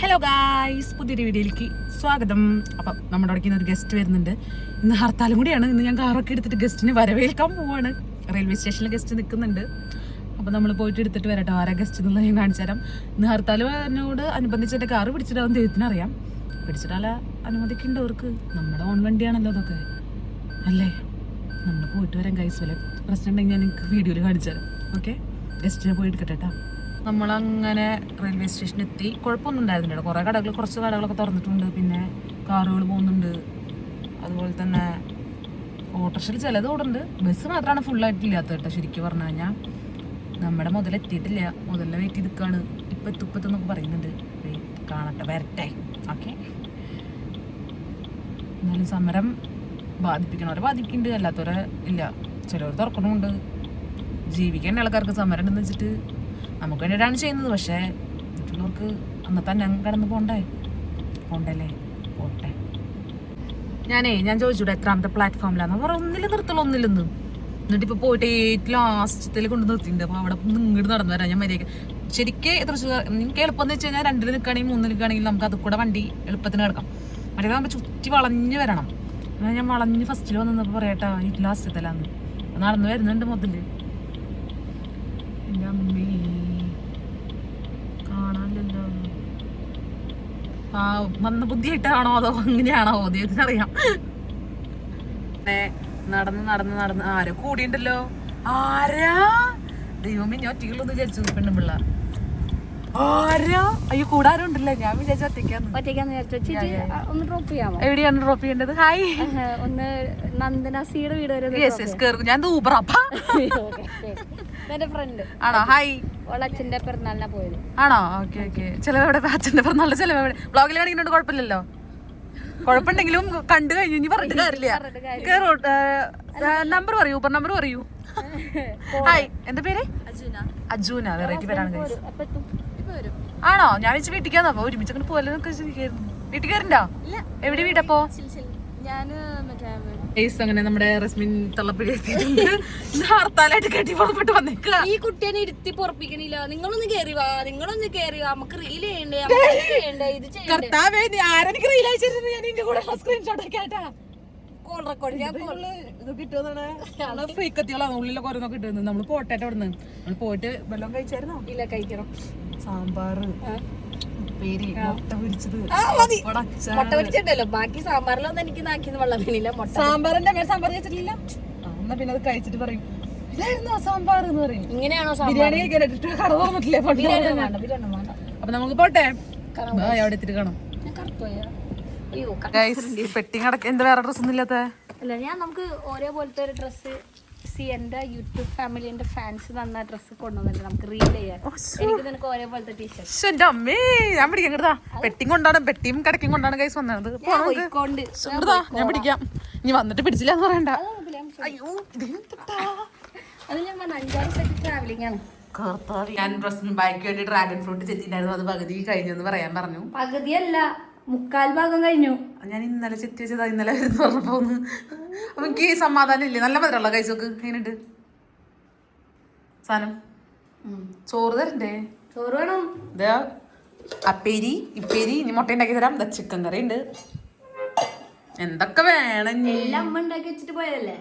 Hello guys പുതിയൊരു വീഡിയോയിലേക്ക് സ്വാഗതം. അപ്പം നമ്മുടെ അവിടെ ഇന്നൊരു ഗസ്റ്റ് വരുന്നുണ്ട്. ഇന്ന് ഹർത്താലും കൂടിയാണ്. ഇന്ന് ഞാൻ കാറൊക്കെ എടുത്തിട്ട് ഗസ്റ്റിനെ വരവേൽക്കാൻ പോവാണ്. റെയിൽവേ സ്റ്റേഷനിൽ ഗസ്റ്റ് നിൽക്കുന്നുണ്ട്. അപ്പം നമ്മൾ പോയിട്ട് എടുത്തിട്ട് വരട്ടെ. ആരാ ഗസ്റ്റ് എന്നുള്ളത് ഞാൻ കാണിച്ചു തരാം. ഇന്ന് ഹർത്താലിനോട് അനുബന്ധിച്ച് എന്റെ കാറ് ദൈവത്തിന് അറിയാം. പിടിച്ചിട്ടാല അനുമതിക്കുണ്ട് അവർക്ക്. നമ്മുടെ ഓൺ വണ്ടിയാണല്ലോ അതൊക്കെ. അല്ലേ? നമ്മൾ പോയിട്ട് വരാം ഗൈസ് വല്ല പ്രശ്നം ഉണ്ടെങ്കിൽ ഞാൻ നിങ്ങൾക്ക് വീഡിയോയിൽ കാണിച്ചു തരാം. ഓക്കെ ഗസ്റ്റിനെ പോയി എടുക്കട്ടെ കേട്ടോ നമ്മളങ്ങനെ റെയിൽവേ സ്റ്റേഷനിൽ എത്തി. കുഴപ്പമൊന്നും ഉണ്ടായിരുന്നില്ല. കുറേ കടകൾ കുറച്ച് കടകളൊക്കെ തുറന്നിട്ടുണ്ട്. പിന്നെ കാറുകൾ പോകുന്നുണ്ട്. അതുപോലെ തന്നെ ഓട്ടോറിക്ഷയിൽ ചിലത് ഓടുന്നുണ്ട്. ബസ് മാത്രമാണ് ഫുള്ളായിട്ടില്ലാത്ത കേട്ടോ ശരിക്കും പറഞ്ഞു കഴിഞ്ഞാൽ നമ്മുടെ മുതൽ എത്തിയിട്ടില്ല മുതലിനെ വെയിറ്റ് ചെയ്ത് നിൽക്കുകയാണ് ഇപ്പം എത്തുപ്പത്തെന്നൊക്കെ പറയുന്നുണ്ട്. വെയിറ്റ് കാണട്ടെ വരട്ടെ. ഓക്കെ എന്നാലും സമരം ബാധിപ്പിക്കണവരെ ബാധിക്കുന്നുണ്ട് അല്ലാത്തവരെ ഇല്ല. ചിലവർ തുറക്കണമുണ്ട്. ജീവിക്കേണ്ട ആൾക്കാർക്ക് സമരം ഉണ്ടെന്ന് വെച്ചിട്ട് നമുക്ക് വേണ്ടിയിട്ടാണ് ചെയ്യുന്നത്. പക്ഷേ മറ്റുള്ളവർക്ക് അന്നത്തെ ഞങ്ങൾ കടന്ന് പോണ്ടേ? പോണ്ടല്ലേ? പോട്ടെ. ഞാനേ ഞാൻ ചോദിച്ചൂടെ എത്രാമത്തെ പ്ലാറ്റ്ഫോമിലാന്ന് പറ ഒന്നിലും നിർത്തുള്ളൂ ഒന്നിലൊന്ന് എന്നിട്ട് ഇപ്പോൾ പോയിട്ട് ഏറ്റവും ലാസ്റ്റത്തിൽ കൊണ്ട് നിർത്തിയിട്ടുണ്ട്. അപ്പോൾ അവിടെ ഇങ്ങോട്ട് നടന്നു വരാം. ഞാൻ മര്യാദ ശരിക്കും എത്ര നിങ്ങൾക്ക് എളുപ്പം വെച്ച് കഴിഞ്ഞാൽ രണ്ടിൽ നിൽക്കുകയാണെങ്കിൽ മൂന്നിൽ നിൽക്കുകയാണെങ്കിൽ നമുക്ക് അത് കൂടെ വണ്ടി എളുപ്പത്തിന് കിടക്കാം മറ്റേ നമ്മൾ ചുറ്റി വളഞ്ഞ് വരണം. ഞാൻ വളഞ്ഞ് ഫസ്റ്റിൽ വന്നപ്പോൾ പറയട്ടാ ഈ ലാസ്റ്റത്തിലാന്ന് നടന്നു വരുന്നുണ്ട് മുതൽ എന്റെ അമ്മേ കാണാനില്ലല്ലോ ആ ബുദ്ധി ബുദ്ധിയായിട്ടാണോ അതോ അങ്ങനെയാണോ? ദൈവത്തിനറിയാം അറിയാം നടന്ന് നടന്ന് നടന്ന് ആരോ കൂടിയുണ്ടല്ലോ. ആരാ? ദൈവമേ ഞാൻ ഒറ്റയ്ക്കുള്ളൂ വിചാരിച്ചു പെണ്ണുമ്പിള്ള. ആരാ? അയ്യോ കൂടാരും ഉണ്ടല്ലേ ഞാൻ വിചാരിച്ച ഒറ്റയ്ക്കാന്ന്. ഒറ്റയ്ക്കാന്ന് ഒന്ന് ഡ്രോപ്പ് ചെയ്യാമോ? എവിടെയാണ് ഡ്രോപ്പ് ചെയ്യേണ്ടത്? ഹായ് ഒന്ന് നന്ദന നന്ദനസിയുടെ വീട് വരെ ഞാൻ? Okay, ശരി. എന്റെ ഫ്രണ്ട് ആണോ? ഹായ് ഓളെ അച്ഛന്റെ പിറന്നാളിനാ പോയത്. ആണോ? ഓക്കെ ഓക്കെ ചിലവിടെ ചിലവിടെ ബ്ലോഗിൽ വ്ളോഗിൽ കാണിക്കുന്നുണ്ട് കുഴപ്പമില്ലല്ലോ? കുഴപ്പമുണ്ടെങ്കിലും കണ്ടു കഴിഞ്ഞു ഇനി പറഞ്ഞിട്ട് കാര്യമില്ല. നമ്പർ പറയൂ ഊബർ നമ്പർ പറയൂ. ഹായ് എന്താ പേര്? അജൂന. വെറൈറ്റി പേരാണ്. ആണോ? ഞാൻ വെച്ച് വീട്ടിക്കാന്നോ. അപ്പൊ ഒരുമിച്ച് അങ്ങനെ പോലൊക്കെ വീട്ടിൽ കയറിണ്ടോ എവിടെ വീടപ്പോ? ഞാൻ മറ്റേ ഏസ് അങ്ങനെ നമ്മുടെ റസ്മിൻ ഹർത്താലായിട്ട് കെട്ടി പുറപ്പെട്ട് വന്നേക്ക ഈ കുട്ടിയെ ഇരുത്തി പൊറപ്പിക്കണില്ല. നിങ്ങളൊന്ന് കേറി വാ. നിങ്ങളൊന്ന് കേറി വാ. നമുക്ക് റീൽ ചെയ്യണ്ടേ? ചെയ്യണ്ടേ? ഇത് കർത്താവേ നീ ആരെനിക്ക് റീൽ അയച്ചിരുന്നു ഞാൻ ഇതിന്റെ കൂടെ സ്ക്രീൻഷോട്ട് ഒക്കെ ആയിട്ടാ. കോൾ റെക്കോർഡ് ഞാൻ ഫ്രീക്കത്തികളാണ് ഉള്ളിലൊക്കെ ഓരോന്നൊക്കെ കിട്ടുന്നത് നമ്മൾ പോട്ടെ അവിടുന്ന്. നമ്മൾ പോയിട്ട് വെള്ളം കഴിച്ചായിരുന്നോ? ഇല്ല കഴിക്കണം. സാമ്പാർ മുട്ട. പൊരിച്ചിട്ടല്ലോ ബാക്കി സാമ്പാറിലൊന്നും എനിക്ക് നാക്കിന്ന് വെള്ളം വീണില്ല. മുട്ട. സാമ്പാറിന്റെ മേൽ സാമ്പാർ എന്നാ പിന്നെ അത് കഴിച്ചിട്ട് പറയും. ഇതായിരുന്നോ സാമ്പാർ എന്ന് പറയും. ഇങ്ങനെയാണോ ബിരിയാണി കട തുറന്നിട്ടില്ലേ അപ്പൊ നമുക്ക് പോട്ടെ. അവിടെ കാണാം. എന്താ വേറെ ഡ്രസ്സൊന്നും ഇല്ലാത്ത? അല്ല ഞാൻ നമുക്ക് ഒരേപോലത്തെ ഒരു ഡ്രസ്സ് സി എന്റെ യൂട്യൂബ് ഫാമിലി എന്റെ ഫാൻസ് തന്ന ഡ്രസ്സ് കൊണ്ടുവന്നിട്ട് നമുക്ക് റീൽ ചെയ്യാൻ എനിക്ക് നിനക്ക് ഒരേപോലത്തെ ടീഷർട്ട് എന്റെ അമ്മേ ഞാൻ പിടിക്കാം കേട്ടാ പെട്ടിയും കൊണ്ടാണ് പെട്ടിയും കടക്കും കൊണ്ടാണ് ഗൈസ് വന്നത്. ഞാൻ പിടിക്കാം. ഇനി വന്നിട്ട് പിടിച്ചില്ല എന്ന് പറയണ്ട. അയ്യോ അത് ഞാൻ അഞ്ചാറ് സെറ്റ് ട്രാവലിംഗ് ആണ്. ഞാൻ ബായ്ക്ക് വേണ്ടി ഡ്രാഗൺ ഫ്രൂട്ട് ചെത്തിണ്ടായിരുന്നു അത് പകുതി കഴിഞ്ഞെന്ന് പറയാൻ പറഞ്ഞു. പകുതിയല്ല. മുക്കാൽ ഭാഗം കഴിഞ്ഞു. ഞാൻ ഇന്നലെ ചെത്തി വെച്ചതാ ഇന്നലെ വരുന്ന പറഞ്ഞപ്പോ അപ്പൊ എനിക്ക് സമാധാനം ഇല്ലേ നല്ല മധുരമുള്ള കൈസോക്ക് എങ്ങനെയുണ്ട് സാധനം. ചോറ് തരണ്ടേ? ചോറ് വേണം. ഇതാ അപ്പേരി ഇപ്പേരി ഇനി മുട്ട ഉണ്ടാക്കി തരാം. ഇതാ ചിക്കൻ കറി ഉണ്ട്. എന്തൊക്കെ വേണം എല്ലാം അമ്മ ഉണ്ടാക്കി വെച്ചിട്ട് പോയതല്ലേ.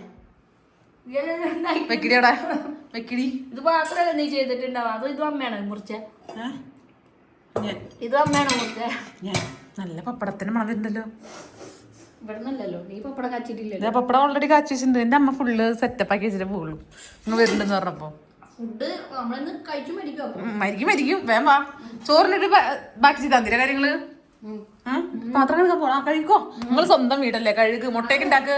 വെക്കിടി അവിടെ. വെക്കിടി. ഇത് മാത്രമല്ല നീ ചെയ്തിട്ടുണ്ടാവും അതും ഇതും അമ്മയാണ് മുറിച്ച? ഇതും അമ്മയാണ് മുറിച്ച? ഞാൻ. നല്ല പപ്പടത്തിന് മണം നീ പപ്പടം ഓൾറെഡി കാച്ചി വെച്ചിട്ടുണ്ട് എന്റെ അമ്മ ഫുള്ള് സെറ്റപ്പ് ആക്കി വെച്ചിട്ട് പോകുള്ളൂ. ഇങ്ങ് വരുന്നുണ്ടെന്ന് പറഞ്ഞപ്പോ. മരിക്കും മരിക്കും വേം വാ. ചോറിനിട്ട് ബാക്കി ചെയ്താൽ തന്നില്ല കാര്യങ്ങൾ? പാത്രം കഴുകാൻ പോണോ? കഴിക്കോ. നിങ്ങൾ സ്വന്തം വീടല്ലേ? കഴുക് മുട്ടയൊക്കെ ഉണ്ടാക്ക്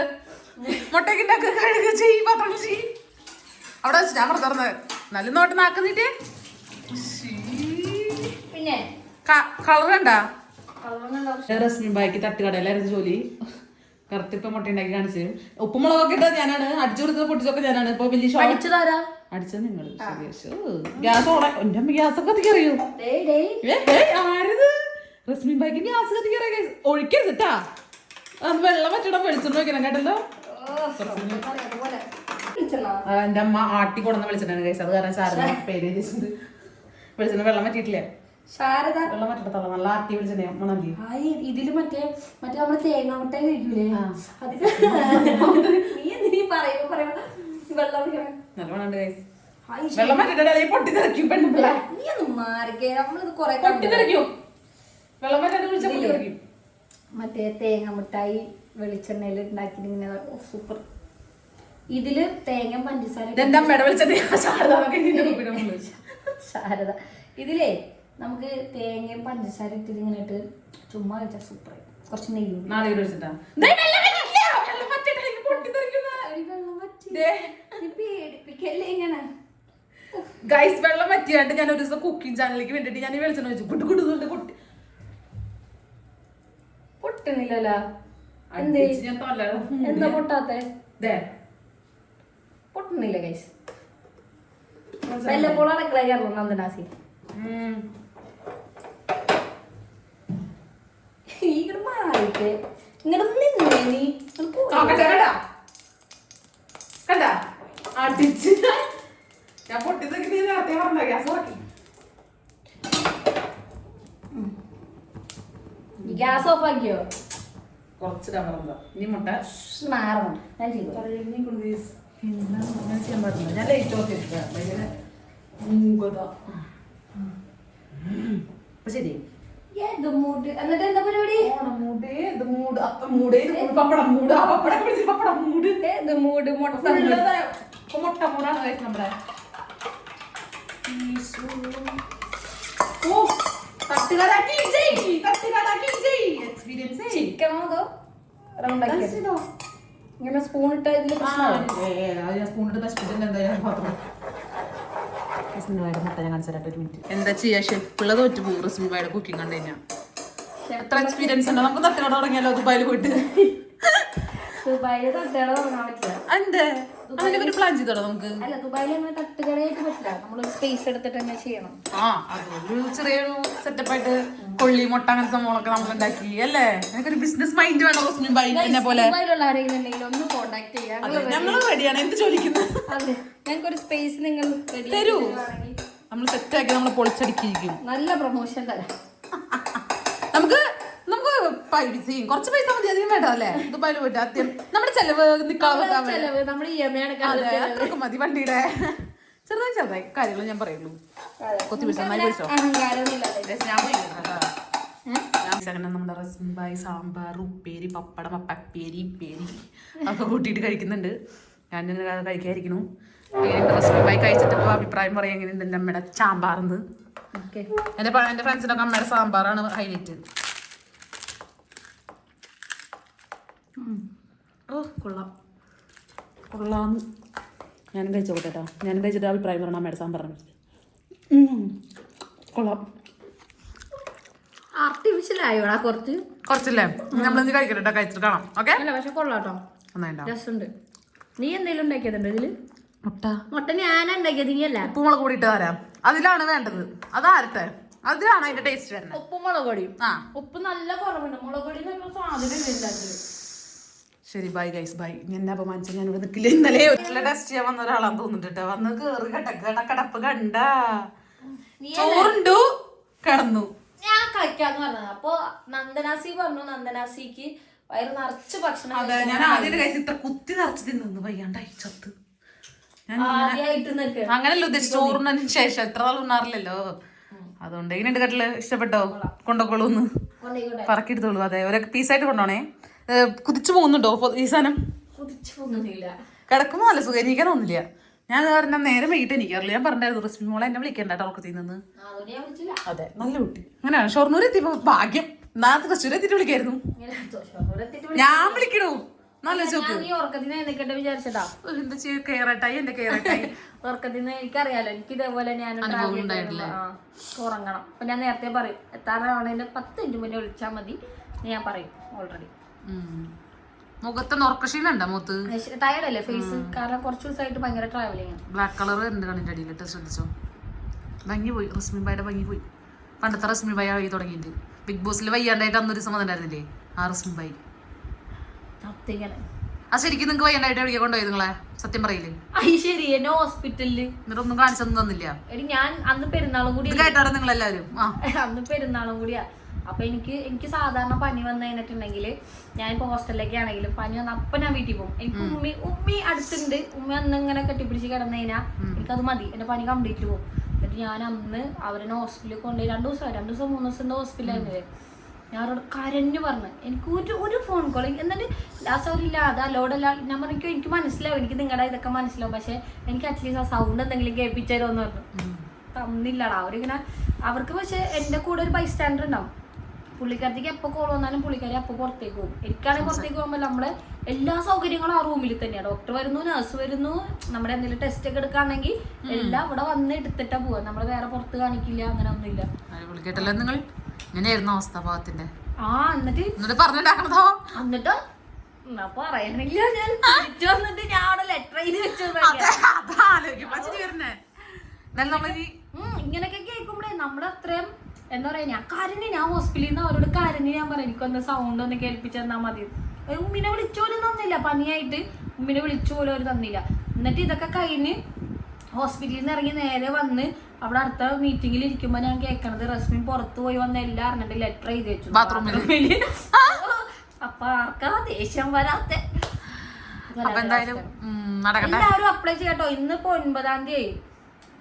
മുട്ടയൊക്കെ ഉണ്ടാക്ക് കഴുക് ചെയ്യ് പാത്രം ചെയ്യ്. അവിടെ വെച്ച് ഞാൻ പുറത്തിറന്ന് നല്ല നോട്ട് നാക്കുന്നിട്ട് പിന്നെ? കളർ കണ്ടാ റസ്മിൻ ബാക്കി തട്ടുകടയിലായിരുന്നു ജോലി. കറുത്തിപ്പം മുട്ട ഉണ്ടാക്കി കാണിച്ചു. ഉപ്പുമുളകൊക്കെ ഇട്ടത് ഞാനാണ്. അടിച്ചു കൊടുത്തത് പൊട്ടിച്ചൊക്കെ ഞാനാണ്. ഇപ്പൊ വലിയ ഷോ അടിച്ചത് നിങ്ങൾ ഗ്യാസ് ഓണ എന്റെ അമ്മ ഗ്യാസ് ഒക്കെ കത്തിക്കറിയോ? ആരിത്? റസ്മിൻ ബാക്കി ഗ്യാസ് കത്തിക്കറിയ ഒഴിക്കരുത് കേട്ടാ അത് വെള്ളം വറ്റിടാൻ വെളിച്ചെണ്ണ വെക്കണം കേട്ടല്ലോ? എന്റെ അമ്മ ആട്ടി കൊണ്ടുവന്ന വെളിച്ചെണ്ണ കഴിച്ചത് അത് കാരണം സാറിന് പേര് വെളിച്ചെണ്ണ വെള്ളം വറ്റിയിട്ടില്ലേ? ശാരദ. വെള്ളം നല്ല ആയി ഇതിൽ മറ്റേ മറ്റേ നമ്മൾ തേങ്ങ മുട്ടായി കഴിക്കൂലേ? നീ എന്തിനീ പറയുമ്പോ പറയുമ്പോ വെള്ളം കുടിക്കണം. നല്ല മണണ്ട് ഗൈസ് ആയി വെള്ളം പറ്റിട്ട് പൊട്ടി തെറിക്കും പെണ്ണുപിള്ള നീ ഒന്ന് മാറിക്കേ നമ്മളിത് കൊറേ പൊട്ടി തെറിക്കും. വെള്ളം പറ്റാണ്ട് വിളിച്ചാൽ പൊട്ടി തെറിക്കും. മറ്റേ തേങ്ങ മുട്ടായി വെളിച്ചെണ്ണയിൽ ഉണ്ടാക്കി ഇങ്ങനെ സൂപ്പർ ഇതിൽ തേങ്ങ പഞ്ചസാര ശാരദ. ഇതിലേ നമുക്ക് തേങ്ങയും പഞ്ചസാര ഇട്ടിട്ട് ഇങ്ങനെ ഇട്ട് ചുമ്മാ വെച്ചാൽ സൂപ്പർ കുറച്ച് നെയ്യും നാളെ വെച്ചിട്ടാ. പേടിപ്പിക്കല്ലേ ഇങ്ങനെ? ഗൈസ് വെള്ളം പറ്റിയാണ്ട് ഞാൻ ഒരു ദിവസം കുക്കിംഗ് ചാനലിലേക്ക് വേണ്ടിട്ട് ഞാൻ വെളിച്ചെണ്ണ വെച്ചു കുട്ടി കുട്ടുന്നുണ്ട് കുട്ടി പൊട്ടുന്നില്ലല്ലോ. എന്തേ? പൊട്ടാത്തെ? പൊട്ടുന്നില്ല ഗൈസ് വല്ലപ്പോഴും അടുക്കള കയറുന്നു നന്ദനാസി ഉം. ഇങ്ങോട്ട് മാറിയിട്ട് ഇങ്ങോട്ട് നിന്നേ നീ ഇങ്ങട് പോ. നോക്കട്ടെ, കണ്ടാ? കണ്ടാ? അടിച്ച് ഞാൻ പൊട്ടി തെറിക്കുന്ന ഈ നേരത്തെ പറഞ്ഞ ഗ്യാസ് ഈ ഗ്യാസ് ഓഫ് ആക്കിയോ? കുറച്ച് ഡബറെന്താ ഇനി മുട്ട? മാറണം ഞാൻ ചെയ്തു. ഞാൻ ചെയ്യാൻ പാടില്ല ഞാൻ ലൈറ്റ് ഓഫ് ചെയ്തിട്ടാ. ഭയങ്കര ശരി. എന്നിട്ട് എന്താ പരിപാടി? മുട്ട മൂടാണ് നമ്മുടെ. ഇങ്ങനെ സ്പൂൺ ഇട്ട ഇതിൽ സ്പൂൺ ഇട്ട് നശിപ്പിച്ചിട്ടുണ്ട് എന്തായാലും പാത്രം മുട്ട ഞാൻ കാണിച്ചു ഒരു മിനിറ്റ്. എന്താ ചെയ്യാ ഷെഫുള്ള തോറ്റ് പോകും റസ്മിബായുടെ കുക്കിംഗ് കണ്ടു കഴിഞ്ഞാൽ എത്ര എക്സ്പീരിയൻസ് ഉണ്ടോ? നമുക്ക് തട്ടുകട തുടങ്ങിയാലോ ദുബായിൽ പോയിട്ട്. ദുബായിൽ തട്ടുകട തുടങ്ങാൻ പറ്റില്ല. അങ്ങനെ ഒരു പ്ലാൻ ചെയ്തോളൂ നമുക്ക്. അല്ല ദുബായിൽ അങ്ങനെ തട്ടുകടയായിട്ട് പറ്റില്ല. നമ്മൾ സ്പേസ് എടുത്തിട്ട് തന്നെ ചെയ്യണം. ആ അതൊരു ചെറിയൊരു സെറ്റപ്പ് ആയിട്ട് കൊള്ളി മുട്ട അങ്ങനെ സംഭവങ്ങളൊക്കെ നമ്മൾ ഉണ്ടാക്കി അല്ലേ? എനിക്കൊരു ബിസിനസ് മൈൻഡ് വേണം പോലെ. ഒന്ന് കോണ്ടാക്ട് ചെയ്യാം. ഞങ്ങൾ റെഡിയാണ് എന്ത് ചോദിക്കുന്നത് അതെ ഞങ്ങൾക്കൊരു സ്പേസ് നിങ്ങൾ തരൂ. നമ്മൾ സെറ്റാക്കി നമ്മൾ പൊളിച്ചടിക്കിരിക്കും നല്ല പ്രൊമോഷൻ തരാം. നമുക്ക് പൈസ കുറച്ച് പൈസ മതി അധികം വേണ്ട അല്ലേ? ദുബായിൽ പോയിട്ട് ആദ്യം നമ്മുടെ ചെലവ് അതെ മതി വണ്ടിയുടെ. ചെറുതായി ചെറുതായി കാര്യങ്ങൾ ഞാൻ പറയുള്ളൂ. കൊത്തി പിടിച്ചോ നന്നായി പിടിച്ചോ? അഹങ്കാരമൊന്നുമില്ലാതെ ഞാൻ പോയി ഞാൻ അങ്ങനെ നമ്മുടെ റസ്മിബായി സാമ്പാർ ഉപ്പേരി പപ്പടം പപ്പേരി പേരി അതൊക്കെ കൂട്ടിയിട്ട് കഴിക്കുന്നുണ്ട്. ഞാൻ ഇങ്ങനെ കഴിക്കാതിരിക്കുന്നു. റസ്മിബായി കഴിച്ചിട്ട് അഭിപ്രായം പറയാം എങ്ങനെയുണ്ട് എന്റെ അമ്മയുടെ സാമ്പാറെന്ന് എന്റെ എന്റെ എന്റെ ഫ്രണ്ട്സിനൊക്കെ അമ്മയുടെ സാമ്പാറാണ് ഹൈലൈറ്റ്. ഓ കൊള്ളാം. കൊള്ളാം. ഞാനും കഴിച്ചു കേട്ടോ ഞാനും കഴിച്ചിട്ട് അഭിപ്രായം പറയണം മേടിച്ചാൻ പറഞ്ഞു കൊള്ളാം. ആർട്ടിഫിഷ്യൽ ആയോടാ കുറച്ച്? കുറച്ചില്ലേ? നമ്മളിന്ന് കഴിക്കട്ടെ കഴിച്ചിട്ട് കാണാം. ഓക്കെ? അല്ല പക്ഷെ കൊള്ളാട്ടോ. രസമുണ്ട്. നീ എന്തെങ്കിലും ഉണ്ടാക്കിയതുണ്ടോ ഇതിൽ? മുട്ട. മുട്ട ഞാനാ ഉണ്ടാക്കിയത് നീ അല്ല? ഉപ്പുമുളക് കൂടിയിട്ട് തരാം. അതിലാണ് വേണ്ടത്. അതാരട്ടെ? അതിലാണ് അതിന്റെ ടേസ്റ്റ് വരുന്നത്. ഉപ്പുമുളക് പൊടിയും ആ. ഉപ്പ് നല്ല കുറവുണ്ട്. മുളക് പൊടി സാധനം ഉണ്ടാക്കിയത് ശരി ബൈ ഗൈസ് ബൈ എന്നെ അപമാനിച്ച? ഞാൻ ഇവിടെ നിൽക്കില്ല. ഇന്നലെ വീട്ടിലെ ടെസ്റ്റ് ചെയ്യാൻ വന്ന ഒരാളാന്ന് തോന്നിട്ട് ട്ടോ. വന്ന് കേറി കടക്കട കടപ്പ് കണ്ട. ചോറുണ്ടു കിടന്നു. ഞാൻ കഴിക്കാന്ന് പറഞ്ഞത്. അപ്പൊ നന്ദനാസി പറഞ്ഞു നന്ദനാസിക്ക് വയറ് നിറച്ച് ഭക്ഷണം അതെ ഞാൻ ആദ്യം കഴിച്ച് ഇത്ര കുത്തി നിറച്ച് തിന്നു വയ്യാണ്ടായി ചത്ത്. അങ്ങനല്ല ഉദ്ദേശിച്ചു ചോറുന്നതിന് ശേഷം എത്ര നാൾ ഉണ്ണാറില്ലല്ലോ അതുകൊണ്ട് എങ്ങനെയുണ്ട് കട്ടിൽ ഇഷ്ടപ്പെട്ടോ? കൊണ്ടോക്കോളൂന്ന്. പറക്കിയെടുത്തോളൂ അതെ ഒരു പീസായിട്ട് കൊണ്ടോണേ. കുതിച്ചു പോകുന്നുണ്ടോ ഈ സാധനം? കുതിച്ചു പോകുന്നില്ല. കിടക്കുമ്പോൾ നല്ല സുഖം. എനിക്കാൻ തോന്നില്ല. ഞാൻ കാരണം നേരെ വൈകിട്ട് എനിക്കറിയില്ല ഞാൻ പറഞ്ഞായിരുന്നു റസ്മി മോളെ എന്നെ വിളിക്കണ്ട ഉറക്കത്തിൽ നിന്ന്. വിളിച്ചില്ല. അതെ നല്ല കുട്ടി. അങ്ങനെയാണ്. ഷൊർണൂർ എത്തിയപ്പോ ഭാഗ്യം. നാളെ തൃശ്ശൂർ എത്തിട്ട് വിളിക്കായിരുന്നു. ഞാൻ വിളിക്കണു. നല്ല ചോക്ക്. ഞാൻ നീ ഉറക്കത്തിന് നിൽക്കട്ടെ എന്താ ചെയ്യ? കേറട്ടായി എന്റെ കേറട്ടായി. ഉറക്കത്തിന് എനിക്കറിയാലോ എനിക്ക് ഇതേപോലെ ഞാൻ? ഉറങ്ങണം. അപ്പൊ ഞാൻ നേരത്തെ പറയും എത്താറാവണേന്റെ പത്ത് മിനിറ്റ് മുന്നേ വിളിച്ചാൽ മതി. ഞാൻ പറയും ഓൾറെഡി. മുഖത്തെ നൊറക്കക്ഷീണം ഉണ്ടോ മുഖത്ത് ടയർഡ് ഫേസ് കാരണം കുറച്ച് ദിവസമായിട്ട് ഭയങ്കര ട്രാവലിംഗ് ബ്ലാക്ക് കളർ ഉണ്ട് കണ്ണിന്റെ അടിയിലിട്ട് ശ്രദ്ധിച്ചോ ഭംഗി പോയി റസ്മി ബായുടെ ഭംഗി പോയി പണ്ടത്തെ റസ്മി ബായ വൈ തുടങ്ങിയിട്ട്. ബിഗ് ബോസിൽ വയ്യാണ്ടായിട്ട് അന്നൊരു സമയം ഉണ്ടായിരുന്നില്ലേ? ആ റസ്മി ബായി ആ ശരിക്കും നിങ്ങൾക്ക് വയ്യാണ്ടായിട്ട് എവിടേക്ക് കൊണ്ടുപോയി നിങ്ങളെ? സത്യം പറയില്ലേ? ഐ ശരി എന്നെ ഹോസ്പിറ്റലിൽ. എന്നിട്ടൊന്നും കാണിച്ചൊന്നും തന്നില്ല. എടി ഞാൻ അന്ന് പെരുന്നാളും കൂടി കേട്ടാണ് ആ. അന്ന് പെരുന്നാളും കൂടിയാ. അപ്പൊ എനിക്ക് എനിക്ക് സാധാരണ പനി വന്നു കഴിഞ്ഞിട്ടുണ്ടെങ്കിൽ ഞാൻ ഇപ്പൊ ഹോസ്റ്റലിലേക്ക് ആണെങ്കിലും പനി വന്ന അപ്പൊ ഞാൻ വീട്ടിൽ പോകും. എനിക്ക് ഉമ്മി ഉമ്മി അടുത്തുണ്ട്. ഉമ്മ അന്ന് ഇങ്ങനെ കെട്ടിപ്പിടിച്ച് കിടന്നു കഴിഞ്ഞാൽ എനിക്കത് മതി. എന്റെ പനി കംപ്ലീറ്റ് പോകും എന്നിട്ട് ഞാൻ അന്ന് അവരെന്നെ ഹോസ്പിറ്റലിൽ കൊണ്ടുപോയി രണ്ടു ദിവസം രണ്ടു ദിവസം മൂന്ന് ദിവസം ഹോസ്പിറ്റലായിരുന്നു ഞാൻ അവരോട് കരഞ്ഞു പറഞ്ഞു. എനിക്ക് ഒരു ഒരു ഫോൺ കോൾ എന്നിട്ട് ലാസ്റ്റ് അവരില്ല അത് അലോടല്ല ഞാൻ പറഞ്ഞു "എനിക്ക് എനിക്ക് മനസ്സിലാവും. എനിക്ക് നിങ്ങളുടെ ഇതൊക്കെ മനസ്സിലാവും. പക്ഷെ എനിക്ക് അറ്റ്ലീസ്റ്റ് ആ സൗണ്ട് എന്തെങ്കിലും കേൾപ്പിച്ചു തരുമെന്ന് പറഞ്ഞു. തന്നില്ലടാ. അവരിങ്ങനെ അവർക്ക് പക്ഷെ എന്റെ കൂടെ ഒരു ബൈ സ്റ്റാൻഡർ ഉണ്ടാവും. പുള്ളിക്കാരത്തേക്ക് എപ്പോൾ കോൾ വന്നാലും പുള്ളിക്കാരി അപ്പോൾ പുറത്തേക്ക് പോകും. എനിക്കാണെങ്കിൽ പുറത്തേക്ക് പോകുമ്പോൾ നമ്മൾ എല്ലാ സൗകര്യങ്ങളും ആ റൂമിൽ തന്നെയാണ് ഡോക്ടർ വരുന്നു നഴ്സ് വരുന്നു നമ്മുടെ എന്തെങ്കിലും ടെസ്റ്റ് ഒക്കെ എടുക്കുകയാണെങ്കിൽ എല്ലാം ഇവിടെ വന്ന് എടുത്തിട്ടാ പോവാ. നമ്മൾ വേറെ പുറത്ത് കാണിക്കില്ല അങ്ങനെ ഒന്നുമില്ല. വിളിക്കട്ടല്ലോ നിങ്ങൾ? ഇങ്ങനെയായിരുന്നു അവസ്ഥ ഭാഗത്തിന്റെ. ആ എന്നിട്ട്? എന്നിട്ട് പറഞ്ഞിട്ടാക്കണതോ എന്നിട്ട്? എന്നാ പറയണെങ്കിൽ ഞാൻ. തിരിച്ചു വന്നിട്ട് ഞാൻ അവിടെ ലെറ്റർ എഴുതി വെച്ചത് അതാലോചിക്കും വരുന്നേ. എന്നാലും നമ്മളിനി എന്താ പറയാ ഞാൻ കരഞ്ഞ് ഞാൻ ഹോസ്പിറ്റലിൽ നിന്ന് അവരോട് കരഞ്ഞ് ഞാൻ പറയാം എനിക്കൊന്ന് സൗണ്ട് ഒന്ന് കേൾപ്പിച്ച് തന്നാൽ മതി. ഉമ്മിനെ വിളിച്ചോലും തന്നില്ല പനിയായിട്ട് ഉമ്മിനെ വിളിച്ചോലും അവർ തന്നില്ല. എന്നിട്ട് ഇതൊക്കെ കഴിഞ്ഞ് ഹോസ്പിറ്റലിൽ നിന്ന് ഇറങ്ങി നേരെ വന്ന് അവിടെ അടുത്ത മീറ്റിംഗിൽ ഇരിക്കുമ്പോൾ ഞാൻ കേൾക്കണത് റസ്മിൻ പുറത്തു പോയി വന്ന എല്ലാം അറിഞ്ഞിട്ട് ലെറ്റർ എഴുതി വെച്ചു. ബാത്റൂമിൽ. അപ്പൊ ആർക്കാ ദേഷ്യം വരാത്ത? എല്ലാവരും അപ്ലൈ ചെയ്യട്ടോ. ഇന്നിപ്പോ ഒൻപതാം തീയതി.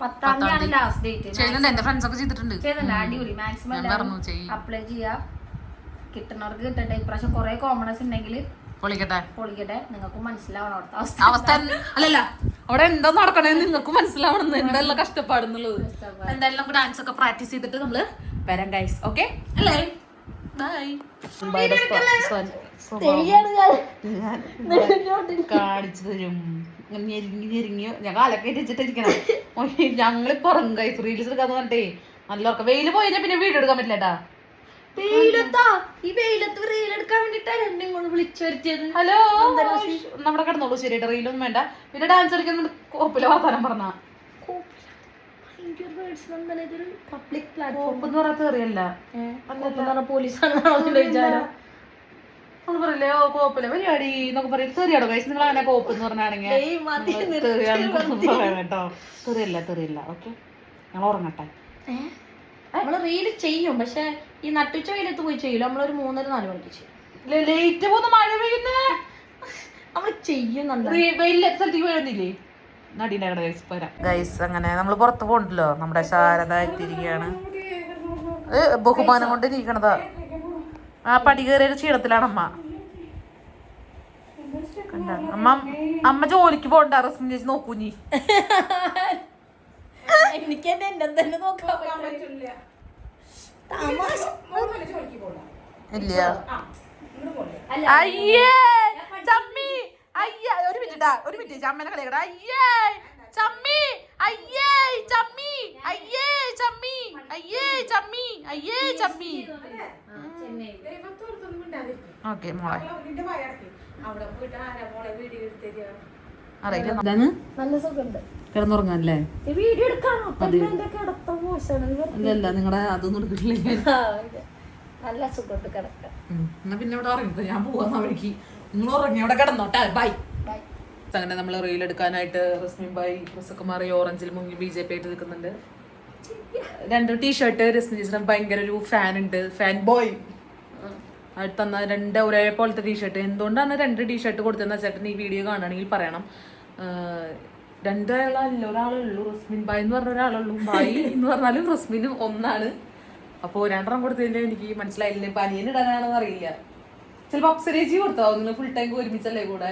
പത്താം തീയതിയാണ് ലാസ്റ്റ് ഡേറ്റ് എന്റെ ഫ്രണ്ട്സ് ഒക്കെ ചെയ്തിട്ടുണ്ട്. അടിപൊളി. മാക്സിമം അപ്ലൈ ചെയ്യാ. കിട്ടുന്നവർക്ക് കിട്ടട്ടെ. ഇപ്രാവശ്യം കുറെ കോമണേഴ്സ് ഉണ്ടെങ്കിൽ പൊളിക്കട്ടെ. പൊളിക്കട്ടെ. നിങ്ങൾക്ക് മനസ്സിലാവണം അവിടുത്തെ അവസ്ഥ. അവസ്ഥ അല്ലല്ല അവിടെ എന്താ നടക്കണേ നിങ്ങൾക്ക് മനസ്സിലാവണം. എന്തെല്ലാം കഷ്ടപ്പാടുന്നുള്ളത്? എന്തായാലും നമുക്ക് ഡാൻസ് ഒക്കെ പ്രാക്ടീസ് ചെയ്തിട്ട് നമ്മൾ വരാം ഗൈസ് ഓക്കെ അല്ലേ ബൈ കാണിച്ചു തരും ഞെരിങ്ങി ഞെരിങ്ങി ഞാൻ കാലൊക്കെ വെച്ചിട്ടിരിക്കണം ഞങ്ങൾ പുറം കൈ റീൽസ് എടുക്കാന്ന് പറഞ്ഞിട്ടേ നല്ല ഉറക്കം. വെയിൽ പോയി പിന്നെ വീഡിയോ എടുക്കാൻ പറ്റില്ല കേട്ടാ വെയിലത്താ. ഈ വെയിലത്ത് റീൽ എടുക്കാൻ വേണ്ടിട്ടാണ് എന്നെ ഇങ്ങോട്ട് വിളിച്ചു വരുത്തിയത് ഹലോ നമ്മുടെ കിടന്നോളൂ ശരിയായിട്ട് റീലൊന്നും വേണ്ട. പിന്നെ ഡാൻസ് കളിക്കാൻ കോപ്പിലെ വർത്താനം പറഞ്ഞ. പബ്ലിക് പ്ലാറ്റ്ഫോം എന്ന് പറയാത്ത അറിയല്ല പ്ലാറ്റ്ഫോം പോലീസാണോ വിചാരം? നമ്മൾ പറയില്ലേ ഓ കോപ്പിലെ പരിപാടി എന്നൊക്കെ പറയും. തെറിയാടോ കൈസ് നിങ്ങൾ അങ്ങനെ കോപ്പ് എന്ന് പറഞ്ഞാണെങ്കിൽ ഏയ് മതി കേട്ടോ. തെറിയല്ല തെറിയല്ല. ഓക്കെ? ഞങ്ങൾ ഉറങ്ങട്ടെ. നമ്മൾ റീൽ ചെയ്യും. പക്ഷെ ഈ നട്ടുച്ച വെയിലത്ത് പോയി ചെയ്യില്ല നമ്മളൊരു മൂന്നര നാല് മണിക്ക് ചെയ്യും. ലേറ്റ് പോകുന്ന മഴ പെയ്യുന്നേ. നമ്മൾ ചെയ്യുന്നുണ്ട്. സ്ഥലത്തേക്ക് ഗൈസ് അങ്ങനെ നമ്മൾ പുറത്ത് പോകണ്ടല്ലോ. നമ്മുടെ ശാരദ എത്തിയിരിക്കുകയാണ് ബഹുമാനം കൊണ്ട് ഇരിക്കണതാ. ആ പടി കയറിയ ക്ഷീണത്തിലാണ് അമ്മ. അമ്മ അമ്മ ജോലിക്ക് പോണ്ട റസ്മിൻ ചേച്ചി നോക്കൂ നീ എനിക്ക് എന്നെ തന്നെ നോക്കാൻ പറ്റില്ല. ഇല്ല അല്ല അയ്യേ ചമ്മി. അയ്യേ ഒരു മിനിറ്റ് ഒരു മിനിറ്റ് അയ്യേ ചമ്മി. അയ്യേ ചമ്മി. അയ്യേ ചമ്മി. അയ്യേ ചമ്മി. അയ്യേ ചമ്മി. ചെന്നൈ ഓക്കെ മോളെ അവിടെ പോയിട്ട് ആരാ മോളെ വീഡിയോ എടുത്തരിക അറിയില്ല നല്ല സുഖമുണ്ട് കിടന്നുറങ്ങാനല്ലേ ഈ വീഡിയോ എടുക്കാനോ മോളെ. അറിയില്ല. മോശമാണ് അല്ലല്ല നിങ്ങളുടെ അതൊന്നും നല്ല സുഖമുണ്ട് കിടക്കാൻ. എന്നാ പിന്നെ ഇവിടെ ഞാൻ പോവാന്ന വഴിക്ക് നിങ്ങൾ ഉറങ്ങി അവിടെ കിടന്നോട്ടെ. ബൈ. അങ്ങനെ നമ്മൾ റീൽ എടുക്കാനായിട്ട് റസ്മിൻ ബായി ഡ്രസ്സൊക്കെ ഓറഞ്ചിൽ മുങ്ങി ബി ജെ പി ആയിട്ട് നിൽക്കുന്നുണ്ട്. രണ്ട് ടീഷർട്ട് രസ്മിൻ ചേച്ചിന് ഭയങ്കര ഒരു ഫാൻ ഉണ്ട്. ഫാൻ ബോയ് അത് തന്ന രണ്ട് ഒരേ പോലത്തെ ടീഷർട്ട് എന്തുകൊണ്ടാണ് രണ്ട് ടീഷർട്ട് കൊടുത്തതെന്ന് ചേട്ടൻ ഈ വീഡിയോ കാണുകയാണെങ്കിൽ പറയണം. രണ്ടാളല്ല ഒരാളുള്ളൂ റസ്മിൻ ബായ് എന്ന് പറഞ്ഞ ഒരാളുള്ളൂ. ബായി എന്ന് പറഞ്ഞാലും റസ്മിനും ഒന്നാണ്. അപ്പോൾ രണ്ടെണ്ണം കൊടുത്തതിന്റെ എനിക്ക് മനസ്സിലായില്ല? പനിയനിടാനാണെന്ന് അറിയില്ല. ചിലപ്പോൾ അപ്സരേജി കൊടുത്താവും. നിങ്ങൾ ഫുൾ ടൈം ഒരുമിച്ചല്ലേ കൂടെ?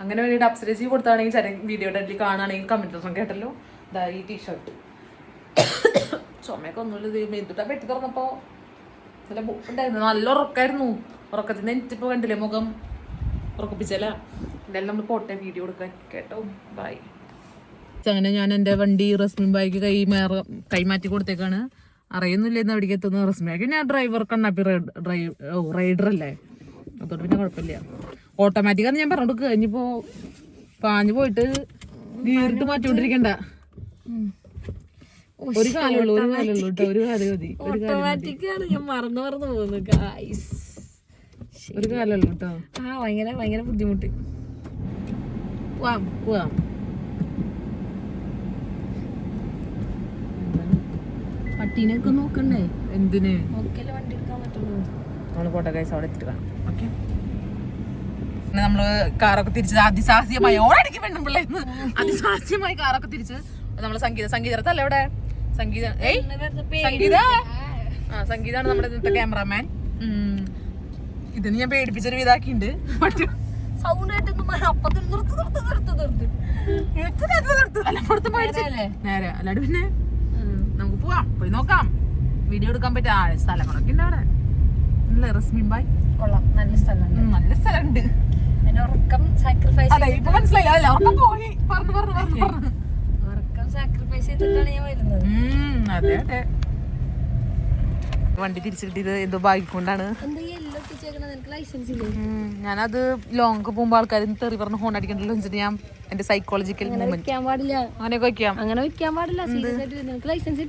അങ്ങനെ വേണ്ടിയിട്ട് അപ്സരേജി കൊടുത്താണെങ്കിൽ ചില വീഡിയോ ഡെറ്റിൽ കാണുകയാണെങ്കിൽ കമന്റ് കേട്ടല്ലോ. ഇതാ ഈ ടീഷർട്ട് ചുമയൊക്കെ ഒന്നുമില്ല ഇത് മെന്തുട്ടാ പെട്ടി തുറന്നപ്പോ? നല്ല ഉണ്ടായിരുന്നു. നല്ല ഉറക്കായിരുന്നു. ഉറക്കത്തിന് എനിക്കിപ്പോ കണ്ടില്ലേ മുഖം? ഉറക്കിപ്പിച്ചല്ല എന്തായാലും നമ്മൾ പോട്ടെ വീഡിയോ കൊടുക്കാൻ കേട്ടോ. ബൈ അങ്ങനെ ഞാൻ എന്റെ വണ്ടി റസ്മിൻ ബായിക്ക് കൈ മാറ കൈമാറ്റി കൊടുത്തേക്കാണ്. അറിയുന്നില്ല ഇന്ന് അവിടേക്ക് എത്തുന്ന. റസ്മിൻ ബായിക്ക് ഞാൻ ഡ്രൈവർ കണ്ണാപ്പി ഡ്രൈവ് റൈഡർ അല്ലേ? അതുകൊണ്ട് പിന്നെ കുഴപ്പമില്ല. ഓട്ടോമാറ്റിക്കാന്ന് ഞാൻ പറഞ്ഞു കൊടുക്കുക പാഞ്ഞു പോയിട്ട് ഗീറിട്ട് മാറ്റിക്കൊണ്ടിരിക്കണ്ട. ഒരു കാലുള്ളൂ ഒരു കാലുള്ളൂ കേട്ടോ ഒരു കാൽ മതി ആണ് ഞാൻ മറന്നു മറന്നു പോകുന്നു ഒരു കാലുള്ളൂ കേട്ടോ ആ ഭയങ്കര ഭയങ്കര ബുദ്ധിമുട്ട്. പോവാം. പോവാം. പട്ടീനൊക്കെ നോക്കണ്ടേ? എന്തിന്? നോക്കിയല്ലേ വണ്ടി എടുക്കാൻ പറ്റുള്ളൂ. നമ്മൾ പോട്ടെ കൈസ് അവിടെ എത്തിട്ട് കാണാം ഓക്കെ നമ്മൾ കാറൊക്കെ തിരിച്ച് അതിസാഹസികമായി ഓടിക്കും പെണ്ണും പിള്ളേന്ന് അതിസാഹസികമായി കാറൊക്കെ തിരിച്ച് നമ്മൾ സംഗീത സംഗീതത്തല്ലേ ഇവിടെ സംഗീത സംഗീത? ആ. സംഗീതാണ് നമ്മുടെ ഇന്നത്തെ ക്യാമറാമാൻ. ഇതിന് ഞാൻ പേടിപ്പിച്ചൊരു നിർത്ത് നേരെ അല്ലാണ്ട് പിന്നെ നമുക്ക് പോവാം. പോയി നോക്കാം. വീഡിയോ എടുക്കാൻ പറ്റിയ ആ സ്ഥലങ്ങളൊക്കെ ഉണ്ട് അവിടെ. നല്ല റസ്മിൻ ബായ്. കൊള്ളാം. നല്ല സ്ഥലമുണ്ട് നല്ല സ്ഥലമുണ്ട് ഉറക്കം സാക്രിഫൈസ് അതെ ഇപ്പൊ മനസ്സിലായി. അല്ല ഉറക്കം പോയി. പറഞ്ഞു പറഞ്ഞു പറഞ്ഞു പറഞ്ഞു. സാക്രിഫൈസ് ചെയ്തിട്ടാണ് ഞാൻ വരുന്നത്. അതെ അതെ. വണ്ടി തിരിച്ചിട്ട് എന്തോ ഭാഗ്യക്കൊണ്ടാണ്. എന്താ ഞാനത് ലോങ് പോകുമ്പോ ആൾക്കാർ തെറി പറഞ്ഞ് ഹോൺ അടിക്കണ്ടല്ലോ വെച്ചിട്ട് ഞാൻ എന്റെ സൈക്കോളജിക്കൽ അങ്ങനെ പാടില്ല. ലൈസൻസ്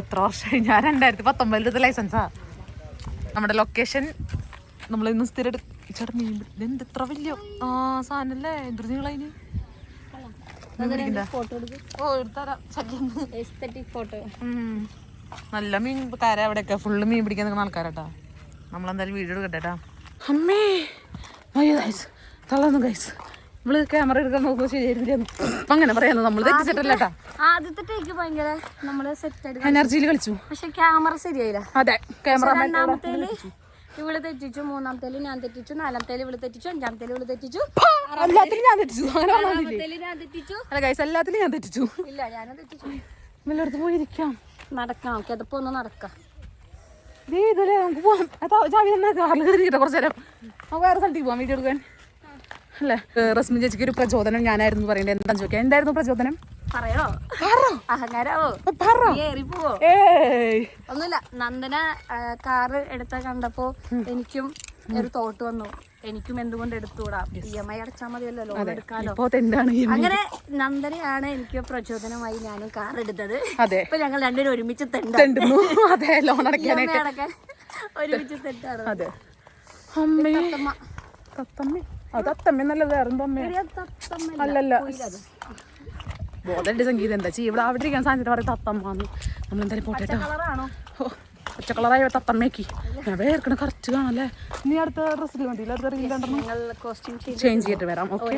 എത്ര വർഷമായി? ഞാൻ രണ്ടായിരത്തി പത്തൊമ്പതിലത്തെ ലൈസൻസാ നമ്മുടെ ലൊക്കേഷൻ നമ്മൾ ഇന്ന് സ്ഥിരം ചേട്ടൻ മീൻ ഇതെന്ത് ഇത്ര വലിയ ആ സാധനല്ലേ? എന്തൊരു നീളതിന് നല്ല മീൻ കര അവിടെയൊക്കെ. ഫുള്ള് മീൻ പിടിക്കാൻ നിൽക്കുന്ന ആൾക്കാരാട്ടാ. നമ്മളെന്തായാലും വീഡിയോ എടുക്കട്ടെ ട്ടാ. അമ്മേ. അയ്യോ ഗൈസ് തള്ളന്നു ഗൈസ് ഇവൾ ക്യാമറ എടുക്കാൻ നോക്കുമ്പോൾ ശരിയായിരുന്നില്ല അങ്ങനെ പറയാലോ നമ്മൾ തെറ്റിച്ചിട്ടല്ല കേട്ടാ ആദ്യത്തെ ടേക്ക് ഭയങ്കര നമ്മൾ സെറ്റ് എനർജിയിൽ കളിച്ചു. പക്ഷെ ക്യാമറ ശരിയായില്ല. അതെ. ക്യാമറ രണ്ടാമത്തേൽ ഇവൾ തെറ്റിച്ചു. മൂന്നാമത്തേൽ ഞാൻ തെറ്റിച്ചു. നാലാമത്തേൽ ഇവൾ തെറ്റിച്ചു. അഞ്ചാമത്തേൽ ഇവൾ തെറ്റിച്ചു. എല്ലാത്തിലും ഞാൻ തെറ്റിച്ചു. ആറാമത്തേൽ ഞാൻ തെറ്റിച്ചു. അല്ല ഗൈസ് എല്ലാത്തിലും ഞാൻ തെറ്റിച്ചു. ഇല്ല ഞാനും തെറ്റിച്ചു. പോയി ഇരിക്കാം നടക്കാം. കിതപ്പ് ഒന്ന് നടക്കാം. ഇതല്ലേ നമുക്ക് പോവാം. ചാവി തന്നെ കാറിൽ കയറിയിട്ട് കുറച്ച് നേരം. നമുക്ക് വേറെ സ്ഥലത്തേക്ക് പോവാം. വീഡിയോ എടുക്കാൻ. അല്ലേ? റസ്മിൻ ചേച്ചിക്ക് ഒരു പ്രചോദനം ഞാനായിരുന്നു പറയേണ്ടത് എന്താ ചോദിക്കാം എന്തായിരുന്നു പ്രചോദനം? പറയോ? അഹങ്കാരാവോ ഒന്നുമില്ല. നന്ദന കാറ് എടുത്ത കണ്ടപ്പോ എനിക്കും ഒരു തോട്ട് വന്നു. എനിക്കും എന്തുകൊണ്ട് എടുത്തുകൂടാ? ഇ എം ഐ അടച്ചാൽ മതിയല്ലോ ലോൺ എടുക്കാലോ. അങ്ങനെ നന്ദനയാണ് എനിക്ക് പ്രചോദനമായി ഞാനും കാർ എടുത്തത്. ഇപ്പൊ ഞങ്ങൾ രണ്ടുപേരും ഒരുമിച്ച് തെണ്ട. തെണ്ടുന്നു. അതെ ലോൺ അടക്കാൻ ഒരുമിച്ച് തെറ്റാണ് അതെ. തത്തമ്മ. തത്തമ്മ അത് തത്തമ്മ വേറെ അത് തത്തമ്മയല്ല. അല്ലല്ല. ബോധന്റെ സംഗീതം. എന്താ ചെയ്യും ഇവിടെ അവിടെ ഇരിക്കാൻ സാധിച്ചിട്ട് പറയും തത്തമ്മാന്ന് നമ്മൾ എന്തായാലും പോട്ടെ ട്ടോ. കളറാണോ? പച്ച കളറായ തത്തമ്മയ്ക്ക്. ഞാൻ വേർക്കണ കറച്ച് കാണല്ലേ? നീ അടുത്ത ഡ്രസ്സിൽ മതി അടുത്ത റീൽ ചേഞ്ച് ചെയ്തിട്ട് വരാം. ഓക്കെ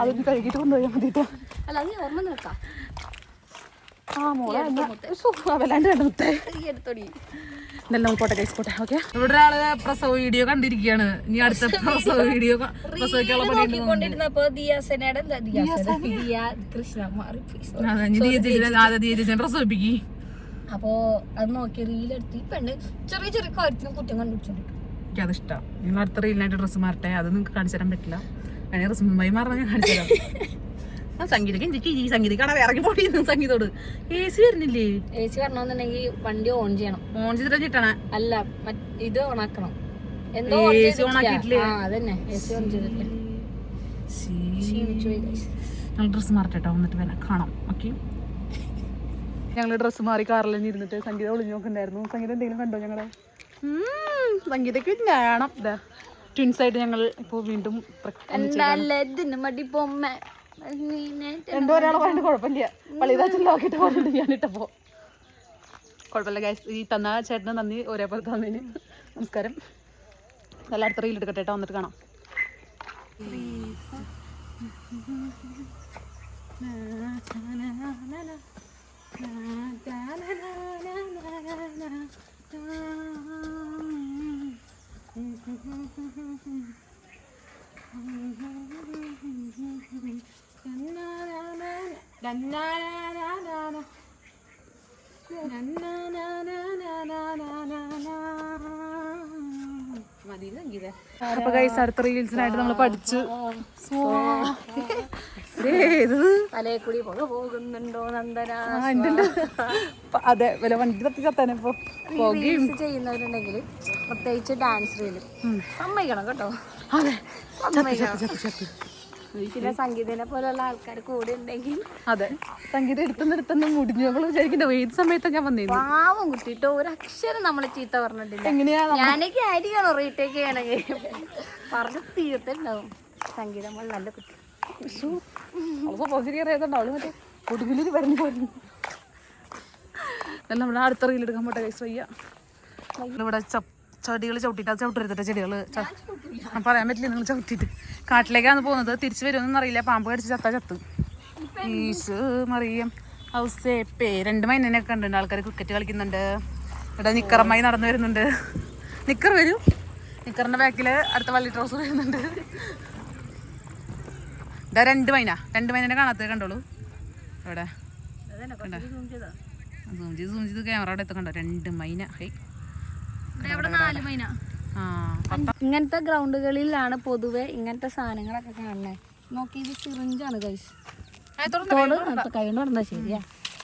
അതൊന്ന് കഴുകിയിട്ട് കൊണ്ടുപോയാൽ മതിട്ടോ അല്ല അത് ഓർമ്മ നിൽക്കാം ആ മോളെ വല്ലാണ്ട് കണ്ടു മുത്തേ ഈ എടുത്തോടി ഇതെല്ലാം പോട്ടെ കൈസ് പോട്ടെ ഓക്കെ ഇവിടെ ഒരാൾ പ്രസവ വീഡിയോ കണ്ടിരിക്കുകയാണ്. ഇനി അടുത്ത പ്രസവ വീഡിയോ. ദിയ അപ്പോ അത് നോക്കി റീലെടുത്ത് ഈ പെണ്ണ് ചെറിയ ചെറിയ കാര്യത്തിന് കുറ്റം കണ്ടുപിടിച്ചോണ്ടിരിക്കും. എനിക്ക് അത് ഇഷ്ടം. നിങ്ങൾ അടുത്ത റീലിനായിട്ട് ഡ്രസ്സ് മാറട്ടെ? അത് നിങ്ങൾക്ക് കാണിച്ചു തരാൻ പറ്റില്ല. വേണേ ഡ്രസ്സ് മുമ്പായി മാറാൻ ഞാൻ കാണിച്ചു തരാം. ആ സംഗീതം. എനിക്ക് ഈ സംഗീതക്കാണ് ഇറങ്ങി പോടിയിരുന്നു സംഗീതോട് എ സി വരുന്നില്ലേ? എ സി വരണമെന്നുണ്ടെങ്കിൽ വണ്ടി ഓൺ ചെയ്യണം. ഓൺ ചെയ്തിട്ട് ചിട്ടണേ അല്ല ഇത് ഓണാക്കണം എന്തോ അതന്നെ. എ സി ഓൺ ചെയ്തിട്ടില്ല. ക്ഷീണിച്ചു പോയി guys. ഞങ്ങൾ ഡ്രസ്സ് മാറട്ടെ കേട്ടോ വന്നിട്ട് വേണം കാണാം. ഓക്കെ ഞങ്ങൾ ഡ്രസ്സ് മാറി കാറിൽ തന്നെ ഇരുന്നിട്ട് സംഗീത ഒളിഞ്ഞു നോക്കണ്ടായിരുന്നു സംഗീതം എന്തെങ്കിലും കണ്ടോ ഞങ്ങളെ? വേണം ഇതാ ട്വിൻസ് ആയിട്ട് ഞങ്ങൾ ഇപ്പോൾ വീണ്ടും രണ്ടു ഒരാളെ പറഞ്ഞിട്ട് കുഴപ്പമില്ല. പള്ളിദാച്ചൻ നോക്കിയിട്ട് പറഞ്ഞിട്ട് ഞാനിട്ടപ്പോ കുഴപ്പമില്ല ഗൈസ് ഈ തന്ന ചേട്ടന് നന്ദി ഒരേപോലെ തന്നതിന് നമസ്കാരം. നല്ല അടുത്ത റീൽ എടുക്കട്ടെ കേട്ടോ വന്നിട്ട് കാണാം. അപ്പൊ അടുത്ത റീൽസിനായിട്ട് നമ്മൾ പഠിച്ചു. അതെ വില വണ്ടി തട്ടി കത്താൻ ഇപ്പൊ? ചെയ്യുന്നവരുണ്ടെങ്കിൽ പ്രത്യേകിച്ച് ഡാൻസ് റീൽ സമ്മതിക്കണം കേട്ടോ. അതെ. സമ്മതിക്കണം. പിന്നെ സംഗീതനെ പോലുള്ള ആൾക്കാർ കൂടെ ഉണ്ടെങ്കിൽ അതെ. സംഗീതം എടുത്തുനിന്ന് എടുത്തുനിന്ന് മുടിഞ്ഞു. നമ്മൾ വിചാരിക്കണ്ട ഏത് ഞാൻ വന്നിരുന്നു പാവം കുട്ടിട്ടോ ഒരു അക്ഷരം നമ്മളെ ചീത്ത പറഞ്ഞിട്ടില്ല. എങ്ങനെയാ ഞാനൊക്കെ ആയിരിക്കണം റീടേക്ക് ചെയ്യണമെങ്കിൽ പറഞ്ഞ് തീർത്തിട്ടുണ്ടാവും സംഗീതം പോലെ നല്ല കുട്ടി. അവൾ മറ്റേ ഒടുവിലൊരു പറഞ്ഞു നമ്മുടെ അടുത്ത റീലെടുക്കാൻ പോട്ടെ കൈസ് വയ്യ. ഇവിടെ ചെടികൾ ചവിട്ടിട്ട് അത് ചവിട്ടരുത്തിട്ട് ചെടികൾ പറയാൻ പറ്റില്ല നിങ്ങൾ ചവിട്ടിട്ട് കാട്ടിലേക്കാണ് പോകുന്നത്. തിരിച്ചു വരുമെന്നൊന്നും അറിയില്ല. പാമ്പ് കടിച്ച് ചത്ത ചത്ത്. ഈശ് മറിയം. ഔസേപ്പേ രണ്ട് മൈനൊക്കെ കണ്ടുണ്ട് ആൾക്കാർ ക്രിക്കറ്റ് കളിക്കുന്നുണ്ട്. ഇവിടെ നിക്കറമ്മായി നടന്നു വരുന്നുണ്ട്. നിക്കർ വരൂ. നിക്കറിന്റെ ബാക്കിൽ അടുത്ത വള്ളി ട്രൗസർ വരുന്നുണ്ട്. ഇതാ രണ്ട് മൈന. രണ്ട് മൈനനെ കാണാത്തത് കണ്ടോളൂ ഇവിടെ സൂം ചെയ്ത്. സൂം ചെയ്ത് ക്യാമറ അവിടെ എത്തക്കണ്ടോ രണ്ട് മൈന. ഹൈ ഇങ്ങനത്തെ ഗ്രൗണ്ടുകളിലാണ് പൊതുവെ ഇങ്ങനത്തെ സാധനങ്ങളൊക്കെ കാണുന്നത് നോക്കി ഇത് സിറിഞ്ചാണ് കൈസ് തുറന്നോ? കൈകൊണ്ട് പറഞ്ഞാ ശരിയാ.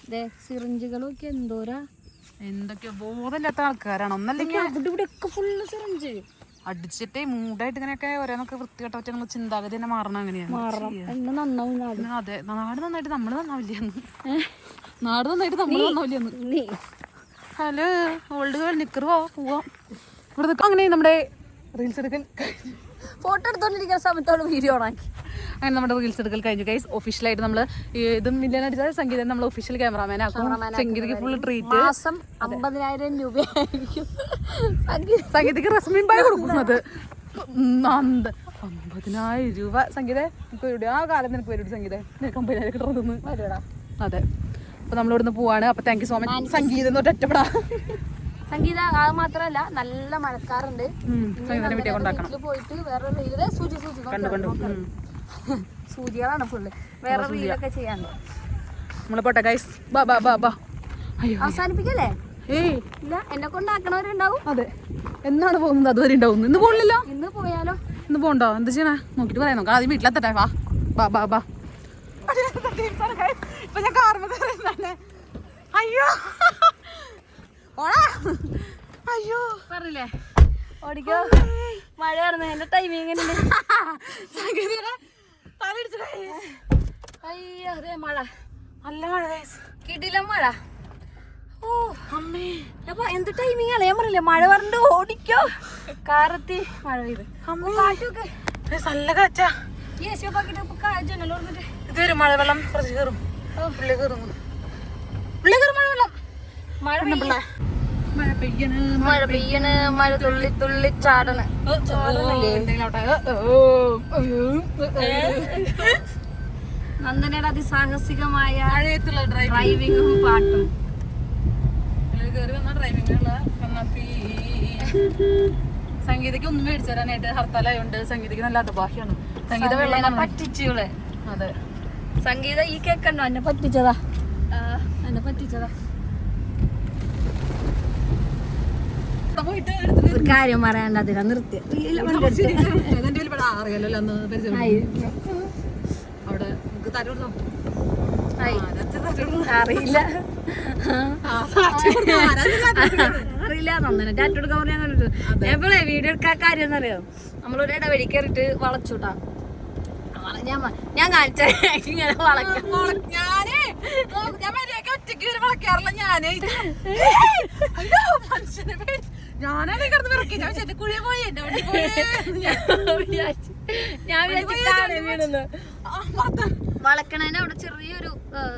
ഇതേ സിറിഞ്ചുകളൊക്കെ എന്തോരാ. എന്തൊക്കെയോ ബോധമില്ലാത്ത ആൾക്കാരാണ്. ഒന്നല്ലെങ്കിൽ ഇവിടെ ഇവിടെ ഒക്കെ ഫുള്ള് സിറിഞ്ച്. അടിച്ചിട്ട് മൂടായിട്ട് ഇങ്ങനെയൊക്കെ ഓരോന്നൊക്കെ വൃത്തികെട്ട ഒറ്റ ചിന്താഗതി തന്നെ മാറണം അങ്ങനെയാണ്. അതെ നാട് നന്നായിട്ട് നമ്മൾ നന്നാവില്ല നാട് നന്നായിട്ട് നമ്മൾ നന്നാവില്ല ഹലോ ഓൾഡ് ഗേൾ നിക്കറുവോ പോവാം ഇവിടെ നിൽക്കാം അങ്ങനെ നമ്മുടെ റീൽസ് എടുക്കൽ ഫോട്ടോ എടുത്തോണ്ടിരിക്കുന്ന സമയത്തോട് വീഡിയോ ഓണാക്കി അങ്ങനെ നമ്മുടെ റീൽസ് എടുക്കൽ കഴിഞ്ഞു ഗൈസ് ഒഫീഷ്യലായിട്ട് നമ്മൾ ഇതും മില്യൻ അടിച്ചാൽ സംഗീതം നമ്മൾ ഒഫീഷ്യൽ ക്യാമറാമാൻ ആക്കും. സംഗീതയ്ക്ക് ഫുൾ ട്രീറ്റ് മാസം അമ്പതിനായിരം രൂപയായിരിക്കും. സംഗീത സംഗീതയ്ക്ക് റസ്മിൻ ബായ് കൊടുക്കുന്നത്. അമ്പതിനായിരം രൂപ സംഗീത. വരൂടി ആ കാലം നിനക്ക് വരൂടി സംഗീത. നിനക്ക് അമ്പതിനായിരം കിട്ടുന്നു അതെ. അപ്പൊ നമ്മൾ ഇവിടുന്ന് പോവാണ്. അപ്പൊ താങ്ക് യു സോ മച്ച് സംഗീതം തൊട്ട് ഒറ്റപ്പെടാ. സംഗീത അത് മാത്രല്ല നല്ല മഴക്കാറുണ്ട്. പോയിട്ട് വേറെ റീൽ സൂചി സൂചി. സൂചികളാണ് ഫുള്ള് വേറെ റീലൊക്കെ ചെയ്യാണ്ട്. നമ്മൾ പോട്ടെ ഗൈസ് ബാ ബാ ബാ ബാ. അവസാനിപ്പിക്കല്ലേ? ഇല്ല എന്നെ കൊണ്ടാക്കണവരുണ്ടാവും. അതെ. എന്നാണ് പോകുന്നത് അതുവരെ ഉണ്ടാവും. ഇന്ന് പോകണില്ലല്ലോ ഇന്ന് പോയാലോ? ഇന്ന് പോണ്ടോ? എന്താ ചെയ്യണേ? നോക്കിട്ട് പറയാം. നോക്കാം ആദ്യം വീട്ടിലെത്തട്ടെ. വാ. ബാ ബാ ബാ. ഇപ്പൊ ഞാൻ കാർമ്മ അയ്യോ. ഓടാ. അയ്യോ. പറഞ്ഞില്ലേ? ഓടിക്കോ. മഴ ആയിരുന്നു എന്റെ ടൈമിങ് അയ്യോ അതെ മഴ. നല്ല മഴ കിടില മഴ. ഓ. അമ്മേ. അപ്പൊ എന്ത് ടൈമിങ് ആണ്? ഞാൻ പറഞ്ഞില്ലേ മഴ പറഞ്ഞിട്ട് ഓടിക്കോ. കാറത്തി മഴ പെയ്ത്. കാറ്റൊക്കെ നല്ല കാറ്റാ. ഈ എസ് പാക്കിട്ട് ഇപ്പൊ ജനൽ തുറന്നിട്ട് ഇത് വരും മഴവെള്ളം കുറച്ച് കയറും പുള്ളി കയറും പുള്ളി കയറും മഴവെള്ളം മഴ പിന്നെ പിള്ളേ? മഴ പെയ്യണ് മഴ പെയ്യണ്. മഴ തുള്ളി തുള്ളി ചാടണ്. നന്ദനയുടെ അതിസാഹസികമായ ഡ്രൈവിംഗും പാട്ടും. സംഗീതക്ക് സംഗീതയ്ക്ക് ഒന്നും മേടിച്ചു തരാനായിട്ട് ഹർത്താലായോണ്ട് സംഗീതയ്ക്ക് നല്ല അതുഭാഷയാണ് സംഗീത വെള്ളം പറ്റിച്ചു അതെ. സംഗീത ഈ കേക്കണ്ടോ എന്നെ പറ്റിച്ചതാ. എന്നെ പറ്റിച്ചതാ. ഒരു കാര്യം പറയാണ്ട് അതിനാ നിർത്തി. അറിയില്ല. അറിയില്ല നന്ദന ടാറ്റു എടുക്കാൻ പറഞ്ഞാൽ കണ്ടിട്ട് എപ്പോഴേ വീഡിയോ എടുക്കാൻ കാര്യം എന്നറിയോ? നമ്മളൊരു ഇടവഴി കയറിട്ട് വളച്ചുട്ടാ വള- ഞാൻ ഞാൻ കാണിച്ച ഇങ്ങനെ ഞാനേ ഞാൻ മര്യാദയ്ക്ക് ഒറ്റയ്ക്ക് വരെ വളക്കാറില്ല ഞാനേ. മനുഷ്യനെ ഞാനാണേ കിടന്ന് വിറക്കി. ഞാൻ ചെന്റെ കുഴി പോയി എന്റെ വണ്ടി പോയി ഞാൻ. വളക്കണേന് അവിടെ ചെറിയൊരു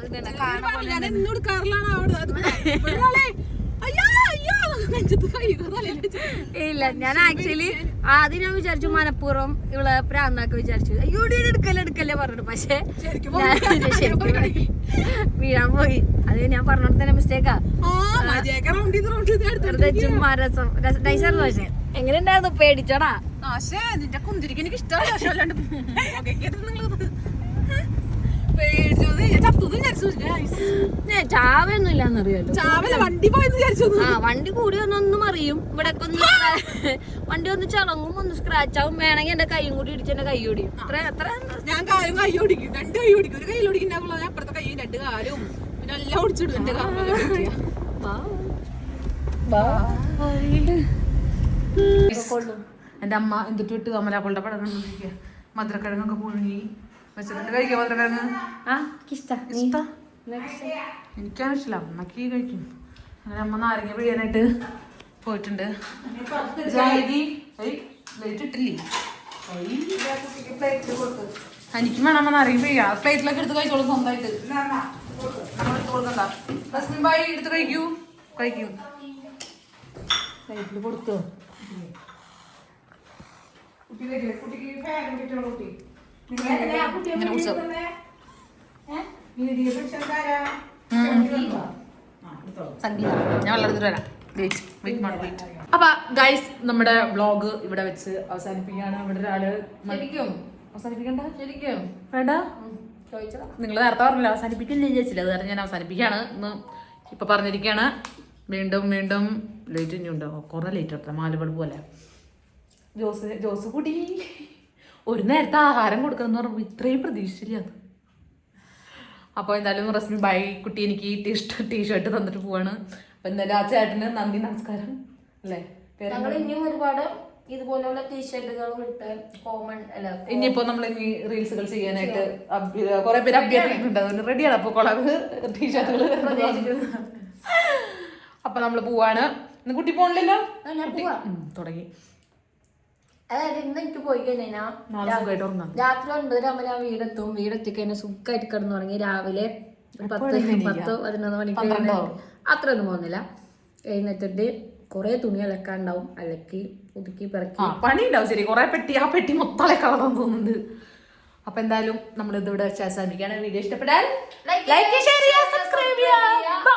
ഇതുണ്ട് കാണ പോലെ ഞാൻ എന്നോട് കാറിലാണ് അവിടെ. അയ്യോ അയ്യോ നെഞ്ചത്ത് കൈ തലയിലടിച്ച് ഇല്ല ഞാൻ ആക്ച്വലി ആദ്യം ഞാൻ വിചാരിച്ചു മനഃപൂർവം ഇവളെ പ്രാന്നാക്ക് വിചാരിച്ചു. അയ്യോ എടുക്കല്ലേ എടുക്കല്ലേ പറഞ്ഞിട്ട്. പക്ഷെ വീഴാൻ പോയി. അത് ഞാൻ പറഞ്ഞോണ്ട് തന്നെ മിസ്റ്റേക്കാ ചുമ്മാ രസം. നൈസായിരുന്നു പക്ഷെ. എങ്ങനെ ഉണ്ടായിരുന്നു പേടിച്ചോടാ കുന്തിരിക്ക് എനിക്ക് ഇഷ്ടമല്ല ചാവല വണ്ടി പോയെന്ന് വിചാരിച്ചു ആ വണ്ടി കൂടി ഒന്നൊന്നും അറിയും. ഇവിടെ ഒന്ന് വണ്ടി ഒന്ന് ചളങ്ങും ഒന്ന് സ്ക്രാച്ച് ആവും. വേണമെങ്കിൽ എന്റെ കൈയും കൂടി ഇടിച്ച് എന്റെ കൈ ഓടിയും. അത്ര എത്ര ഞാൻ കാലും കൈ ഓടിക്കും. രണ്ട് കൈ ഓടിക്കും. ഒരു കൈ ഓടിക്കുന്ന ഞാൻ അപ്പുറത്തെ കൈ രണ്ട് കാലും. പിന്നെ എല്ലാം ഓടിച്ചിടും എന്റെ എന്റെ അമ്മ എന്തിട്ട് വിട്ട്? അമലാക്കളുടെ പടം കണ്ടിരിക്കുക മധുരക്കിഴങ്ങൊക്കെ പുഴുങ്ങി. വെച്ചിട്ട് കഴിക്കാൻ മധുരക്കിഴങ്ങ് ആ ഇഷ്ട ഇഷ്ടാ? എനിക്കാണ് ഇഷ്ടമില്ല അമ്മയ്ക്ക് കഴിക്കും. അങ്ങനെ അമ്മ നാരങ്ങ പിഴിയാനായിട്ട് പോയിട്ടുണ്ട്. എനിക്കും വേണം അമ്മ നാരങ്ങ പിഴിയ പ്ലേറ്റിലൊക്കെ എടുത്ത് കഴിച്ചോളൂ സ്വന്തമായിട്ട്. എടുത്ത് കൊടുക്കണ്ട. റസ്മിൻ ബായി എടുത്ത് കഴിക്കൂ. കഴിക്കൂ. പ്ലേറ്റിൽ കൊടുത്തു. ഇങ്ങനെ സംഗീത. ഞാൻ വെള്ളം എടുത്തിട്ട് വരാം വെയിറ്റ് വെയിറ്റ് അപ്പൊ ഗൈസ് നമ്മുടെ വ്ളോഗ് ഇവിടെ വെച്ച് അവസാനിപ്പിക്കുകയാണ്. ഇവിടെ ഒരാൾ ശരിക്കും. അവസാനിപ്പിക്കണ്ട? ശരിക്കും. വേണ്ട. നിങ്ങൾ നേരത്തെ പറഞ്ഞില്ല അവസാനിപ്പിക്കില്ല വിചാരിച്ചില്ല. അത് കാരണം ഞാൻ അവസാനിപ്പിക്കുകയാണ് ഇന്ന് ഇപ്പൊ പറഞ്ഞിരിക്കുകയാണ്. വീണ്ടും വീണ്ടും ലേറ്റ് ഇനി ഉണ്ടാവും കുറെ ലേറ്റ് മാലുകൾ പോലെ. ജോസ് ജോസ് കൂടി. ഒരു നേരത്തെ ആഹാരം കൊടുക്കാന്ന് പറയുമ്പോൾ ഇത്രയും പ്രതീക്ഷിച്ചില്ല. അപ്പോൾ എന്തായാലും റസ്മി ബൈ കുട്ടി എനിക്ക് ഈ ടീ ടീഷർട്ട് തന്നിട്ട് പോവാണ്. അപ്പോൾ എന്തായാലും ആ ചേട്ടന് നന്ദി നമസ്കാരം. അല്ലേ? ഞങ്ങൾ ഇനിയും ഒരുപാട് ഇതുപോലെയുള്ള ടീഷർട്ടുകൾ വിട്ട് കോമൺ അല്ല ഇനിയിപ്പോ നമ്മൾ ഇനി റീൽസുകൾ ചെയ്യാനായിട്ട് കുറെ പേര് അഭ്യർത്ഥിക്കുന്നുണ്ട് അതുകൊണ്ട് റെഡിയാണ് അപ്പൊ കൊളവ് ടീഷർട്ടുകൾ അപ്പൊ നമ്മൾ പോവാണ്. കുട്ടി പോണില്ലല്ലോ? തുടങ്ങി. അതായത് ഇന്ന് എനിക്ക് പോയി കഴിഞ്ഞാ നാളെ സുഖമായിട്ട് ഉറങ്ങാം. രാത്രി ഒൻപതര ആകുമ്പോൾ ഞാൻ വീടെത്തും. വീടെത്തി കഴിഞ്ഞാൽ സുഖമായിട്ട് കിടന്നു തുടങ്ങി രാവിലെ പത്ത്? പത്ത് പതിനൊന്ന് മണിക്ക് അത്രയൊന്നും പോകുന്നില്ല. എഴുന്നേറ്റിട്ട് കുറെ തുണി അലക്കാണ്ടാവും. അലക്കി ഒതുക്കി പിറക്കി. പണി ഉണ്ടാവും ശരി. കുറെ പെട്ടി ആ പെട്ടി മൊത്തം കളറാൻ തോന്നുന്നുണ്ട്. അപ്പൊ എന്തായാലും നമ്മൾ ഇതിവിടെ വെച്ച് അവസാനിപ്പിക്കുകയാണ്. വീഡിയോ ഇഷ്ടപ്പെട്ടാൽ ലൈക്ക് ചെയ്യുക സബ്സ്ക്രൈബ് ചെയ്യുക.